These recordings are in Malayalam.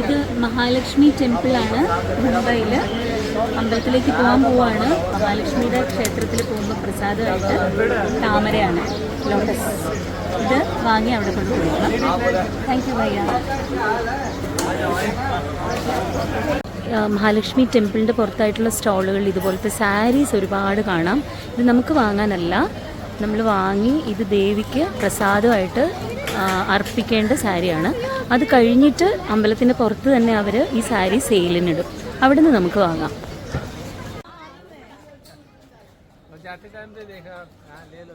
ഇത് മഹാലക്ഷ്മി ടെമ്പിളാണ് മുംബൈയിൽ അമ്പലത്തിലേക്ക് പോകാൻ പോവാണ്. മഹാലക്ഷ്മിയുടെ ക്ഷേത്രത്തിൽ പോകുമ്പോൾ പ്രസാദമായിട്ട് താമരയാണ് ലോട്ടസ്. ഇത് വാങ്ങി അവിടെ കൊണ്ടുപോകണം താങ്ക് യു ഭയ്യ. മഹാലക്ഷ്മി ടെമ്പിളിന്റെ പുറത്തായിട്ടുള്ള സ്റ്റോളുകൾ ഇതുപോലത്തെ സാരീസ് ഒരുപാട് കാണാം. ഇത് നമുക്ക് വാങ്ങാനല്ല നമ്മൾ വാങ്ങി ഇത് ദേവിക്ക് പ്രസാദമായിട്ട് ആ, അർപ്പിക്കേണ്ട സാരിയാണ് അത് കഴിഞ്ഞിട്ട് അമ്പലത്തിൻ്റെ പുറത്ത് തന്നെ അവർ ഈ സാരി സെയിലിനിടും അവിടെ നിന്ന് നമുക്ക് വാങ്ങാം जाते टाइम पे देखा हाँ ले लो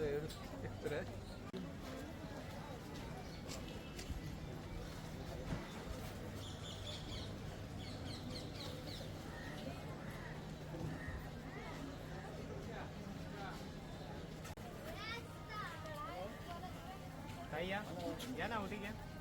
भैया गया ना उठी क्या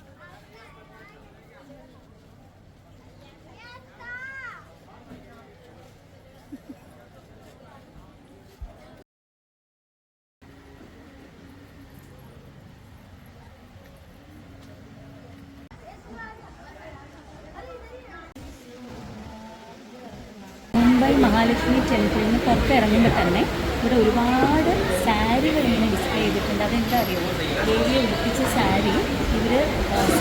മുംബൈ മഹാലക്ഷ്മി ടെമ്പിളിന് പുറത്തിറങ്ങുമ്പോൾ തന്നെ ഇവിടെ ഒരുപാട് സാരികൾ ഇങ്ങനെ ഡിസ്പ്ലേ ചെയ്തിട്ടുണ്ട്. അതെന്താ അറിയുമോ? ദേവിയെ ഉടുപ്പിച്ച സാരി ഇവർ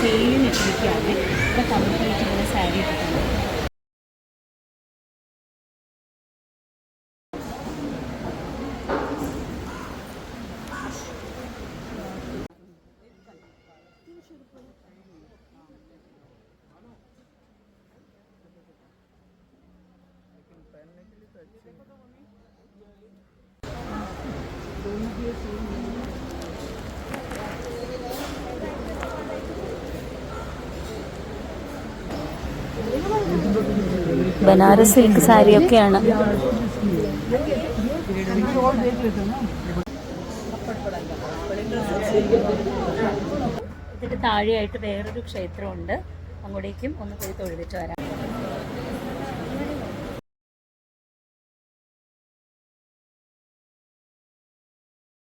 സെയിലിന് ഇട്ടിരിക്കുകയാണ്. ഇവിടെ കംപ്ലീറ്റ് ഇങ്ങനെ സാരി ഇട്ടിട്ടുണ്ട്. ബനാറസ് സിൽക്ക് സാരിയൊക്കെയാണ്. ഇതിന്റെ താഴെയായിട്ട് വേറൊരു ക്ഷേത്രമുണ്ട്. അങ്ങോട്ടേക്കും ഒന്ന് പോയി തൊഴുതിട്ട് വരാം.